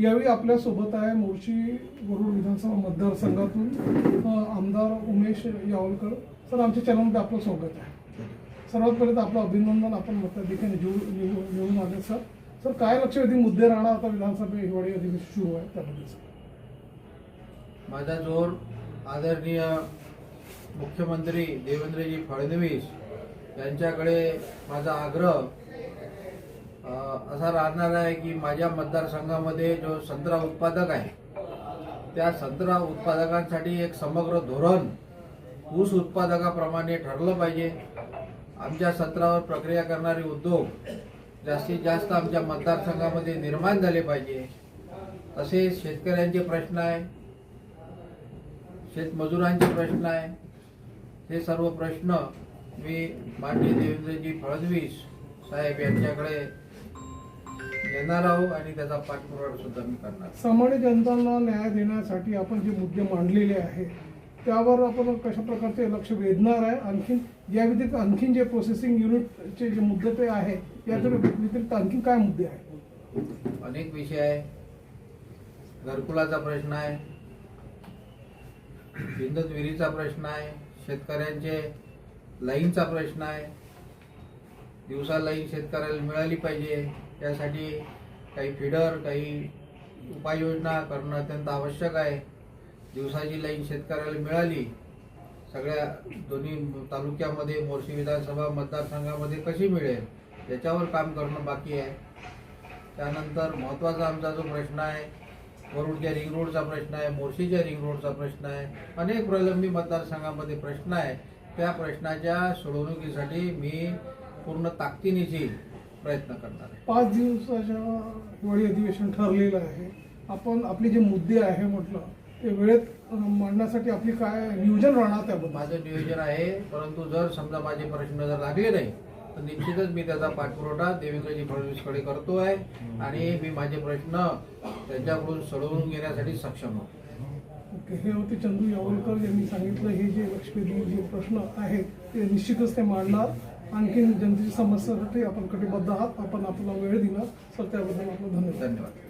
यावेळी आपल्यासोबत आहे मोर्शी वरुड विधानसभा मतदारसंघातून आमदार उमेश यावलकर. सर आमच्या चॅनलमध्ये आपलं स्वागत आहे. सर्वात पहिले तर आपलं अभिनंदन आपण मताधिकारी निवडून निवडून आले सर. सर काय लक्षवेधी मुद्दे राहणार आता विधानसभा हिवाळी अधिवेशन सुरू आहे त्याबद्दल सर? माझा जोर आदरणीय मुख्यमंत्री देवेंद्रजी फडणवीस यांच्याकडे माझा आग्रह असा राहणार आहे की माझ्या मतदारसंघामध्ये जो संत्रा उत्पादक आहे त्या संत्रा उत्पादकांसाठी एक समग्र धोरण ऊस उत्पादकाप्रमाणे ठरलं पाहिजे. आमच्या सत्रावर प्रक्रिया करणारे उद्योग जास्तीत जास्त आमच्या मतदारसंघामध्ये निर्माण झाले पाहिजे तसेच शेतकऱ्यांचे प्रश्न आहे शेतमजुरांचे प्रश्न आहे. हे सर्व प्रश्न मी माननीय देवेंद्रजी फडणवीस साहेब यांच्याकडे येणार आहो आणि त्याचा पाठपुरावा सुद्धा मी करणार. सामान्य जनतांना न्याय देण्यासाठी आपण जे मुद्दे मांडलेले आहे त्यावर आपण कशा प्रकारचे लक्ष वेधणार आहे? आणखीन या व्यतिरिक्त आणखीन जे प्रोसेसिंग युनिटचे जे मुद्दे ते आहे या व्यतिरिक्त आणखीन काय मुद्दे आहेत? अनेक विषय आहे. घरकुलाचा प्रश्न आहे. बिंदत विहिरीचा प्रश्न आहे. शेतकऱ्यांचे लाईनचा प्रश्न आहे. दिवसा लाईन शेतकऱ्याला मिळाली पाहिजे. त्यासाठी काही फिडर काही उपाययोजना करणं अत्यंत आवश्यक आहे. दिवसाची लाईन शेतकऱ्याला मिळाली. सगळ्या दोन्ही तालुक्यामध्ये मोर्शी विधानसभा मतदारसंघामध्ये कशी मिळेल याच्यावर काम करणं बाकी आहे. त्यानंतर महत्त्वाचा आमचा जो प्रश्न आहे वरुडच्या रिंग रोडचा प्रश्न आहे मोर्शीच्या रिंग रोडचा प्रश्न आहे अनेक प्रलंबी मतदारसंघामध्ये प्रश्न आहे. त्या प्रश्नाच्या सोडवणुकीसाठी मी पूर्ण ताकदीनिशी प्रयत्न करणार आहे. पाच दिवसाच्या हिवाळी अधिवेशन ठरलेलं आहे. आपण आपले जे मुद्दे आहे म्हटलं ते वेळेत मांडण्यासाठी आपली काय नियोजन राहणार त्याबद्दल? माझं नियोजन आहे परंतु जर समजा माझे प्रश्न जर लागले नाही तर निश्चितच मी त्याचा पाठपुरवठा देवेंद्रजी फडणवीसकडे करतो आहे आणि मी माझे प्रश्न त्यांच्याकडून सोडवून घेण्यासाठी सक्षम होतो. ओके हे होते चंदू यावलकर यांनी सांगितलं. हे जे लक्षवेधी जे प्रश्न आहेत ते निश्चितच ते मांडणार. आणखीन जनतेची समस्यासाठी आपण कटिबद्ध आहात. आपण आपला वेळ दिला सर त्याबद्दल आपलं धन्यवाद. धन्यवाद.